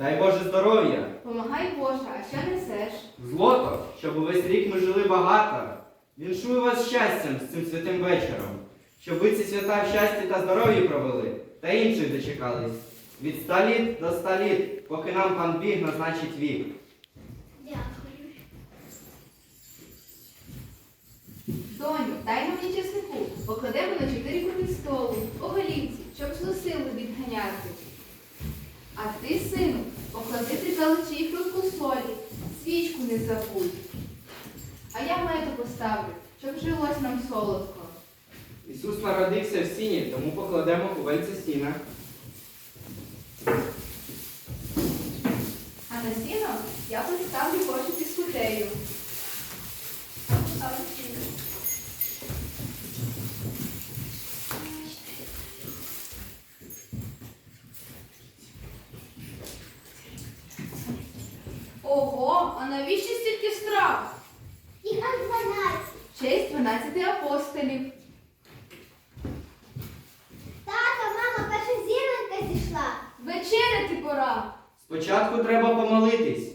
Дай Боже здоров'я, Помагай Боже, а що несеш? злото, щоб увесь рік ми жили багато. Віншую вас щастям з цим святим вечором, щоб ви ці свята в щасті та здоров'ї провели, та інших дочекались. Від ста літ до ста літ, поки нам пан Біг назначить вік. Дякую. Доню, дай мені чеснику, покладемо на чотири круги столу, по голівці, щоб злу силу відганяти. Паличі і кружку солі, свічку не забудь. А я мету поставлю, щоб жилось нам солодко. Ісус народився в сіні, тому покладемо кубельце сіна. А на сіно я поставлю кошик із кутею. Апостолів. Тата, мама, перша зіронька зійшла. Вечеряти пора. Спочатку треба помолитись.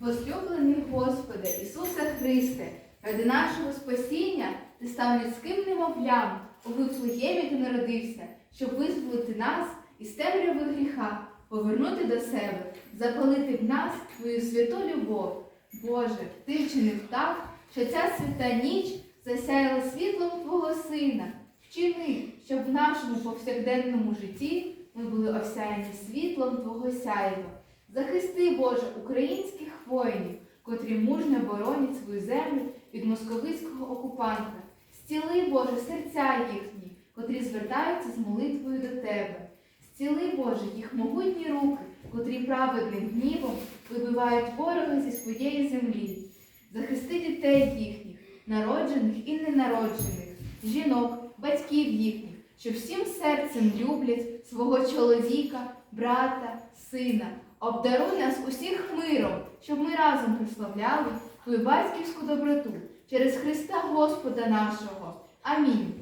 Возлюблений Господи, Ісусе Христе, ради нашого спасіння ти став людським немовлям, у Вифлеємі ти народився, щоб визволити нас із темряви гріха, повернути до себе, запалити в нас твою святу любов. Боже, ти вчинив так, що ця свята ніч засяяла світлом Твого Сина. Вчини, щоб в нашому повсякденному житті ми були осяяні світлом Твого сяйва. Захисти, Боже, українських воїнів, котрі мужньо боронять свою землю від московицького окупанта. Зціли, Боже, серця їхні, котрі звертаються з молитвою до Тебе. Зціли, Боже, їх могутні руки, котрі праведним гнівом вибивають ворога зі своєї землі. Захисти дітей їхніх, народжених і ненароджених, жінок, батьків їхніх, що всім серцем люблять свого чоловіка, брата, сина. Обдаруй нас усіх миром, щоб ми разом прославляли Твою батьківську доброту через Христа Господа нашого. Амінь.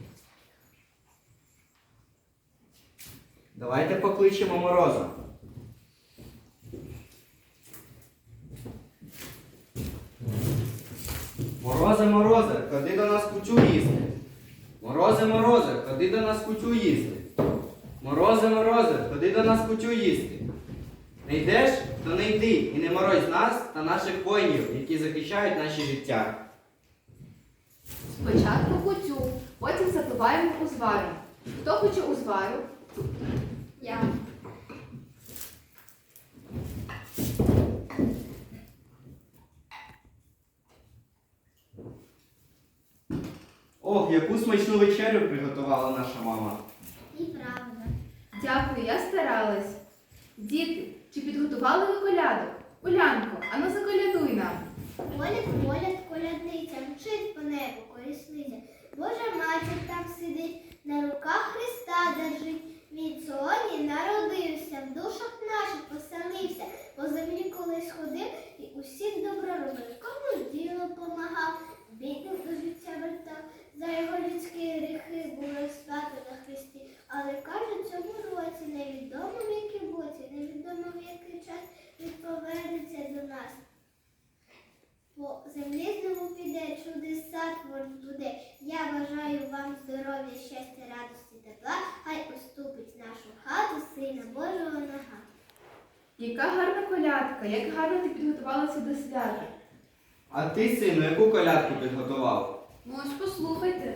Давайте покличемо мороза. Морозе, морозе, ходи до нас кутю їсти. Морозе, морозе, ходи до нас кутю їсти. Морозе, морозе, ходи до нас кутю їсти. Не йдеш, то не йди і не морозь нас та наших воїнів, які захищають наші життя. Спочатку кутю, потім запиваємо узваром. Хто хоче узвару? Я. Ох, яку смачну вечерю приготувала наша мама. І правда. Дякую, я старалась. Діти, чи підготували ви колядок? Улянко, ану заколядуй нам. Коляд, коляд, колядниця, мчить по небу колісниця. Божа матір там сидить, на руках Христа держить. Він сьогодні народився, в душах наших поселився, по землі колись ходив і усіх добро робив. Кому ти підготувалася до свята. А ти, сину, яку колядку підготував? Ну ось послухайте.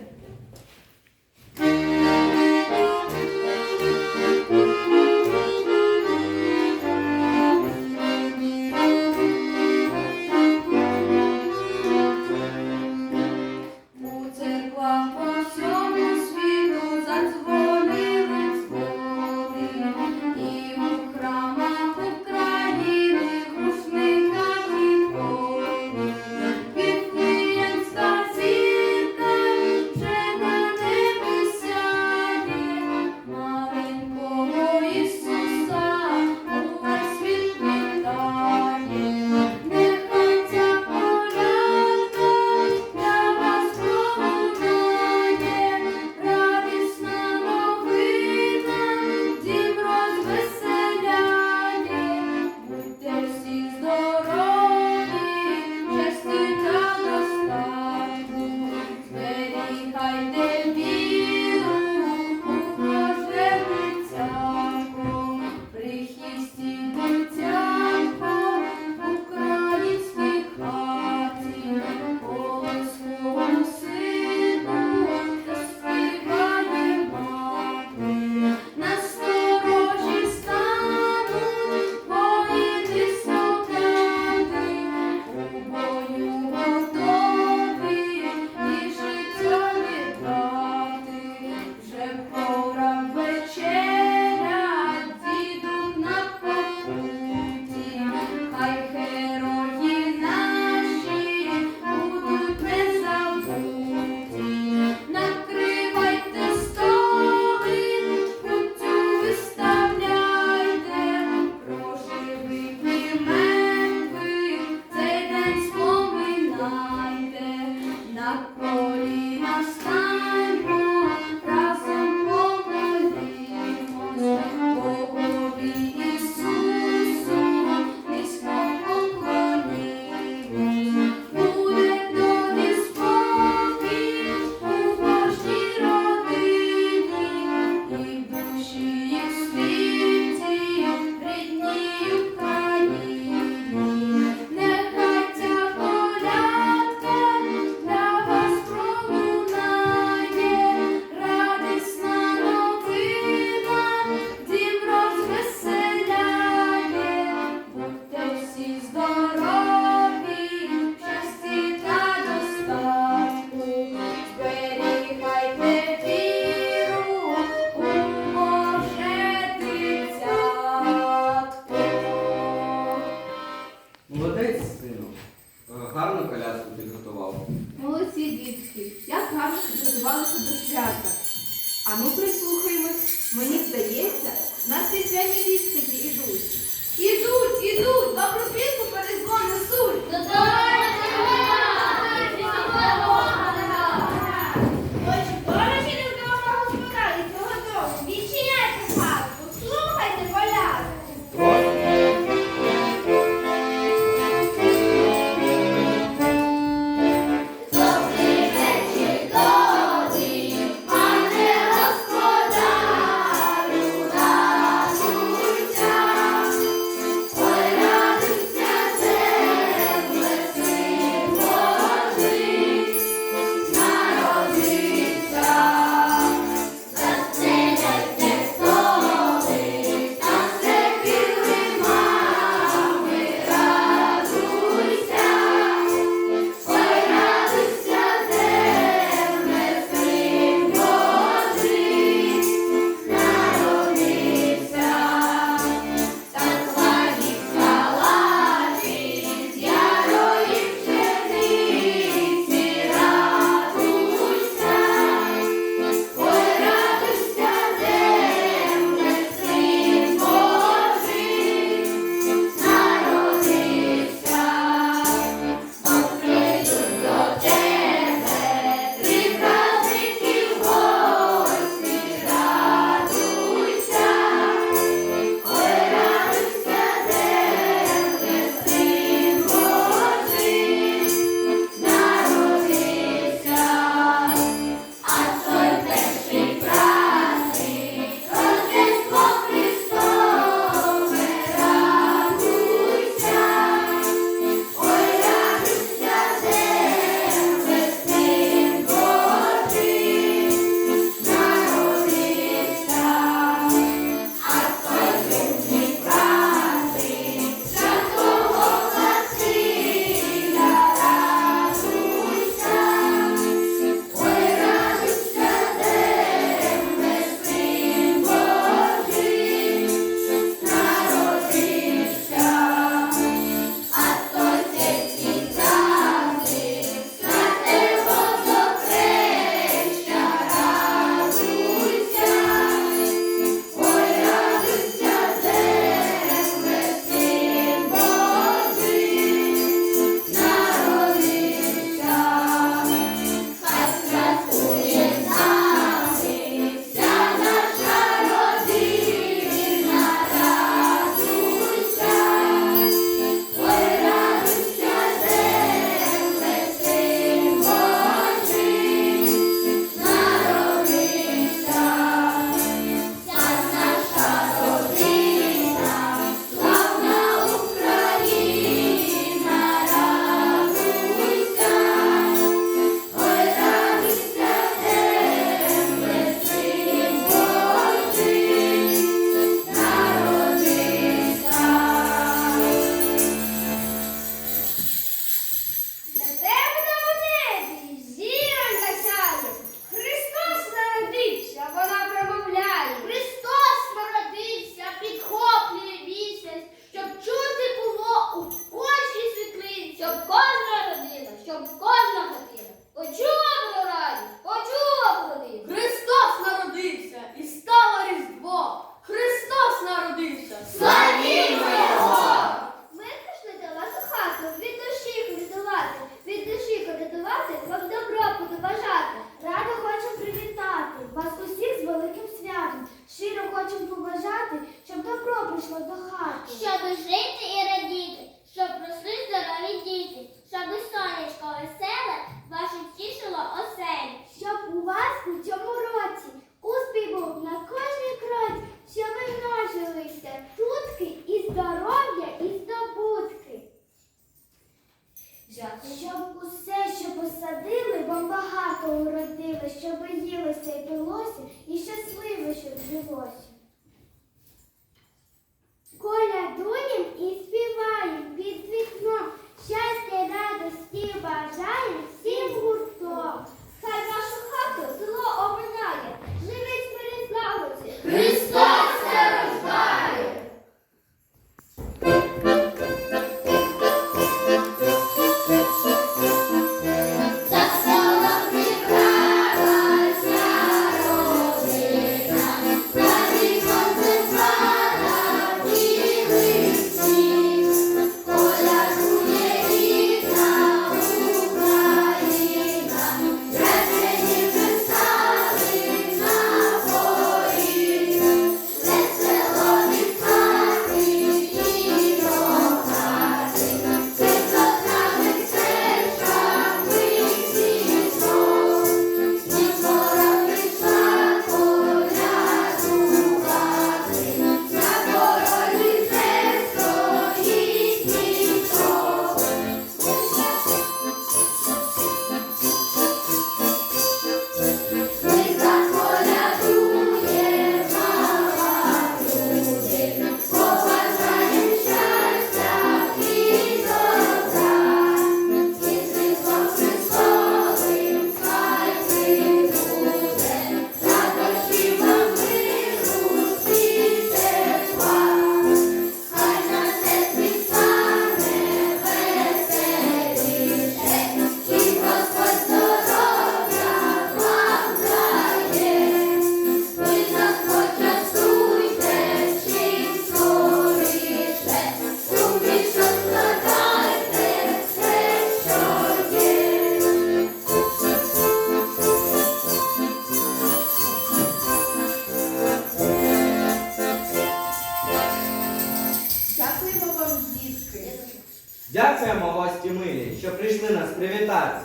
Дякуємо, гості милі, що прийшли нас привітати.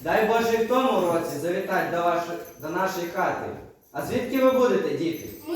Дай Боже в тому році завітати до, вашої, до нашої хати. А звідки ви будете, діти? Ми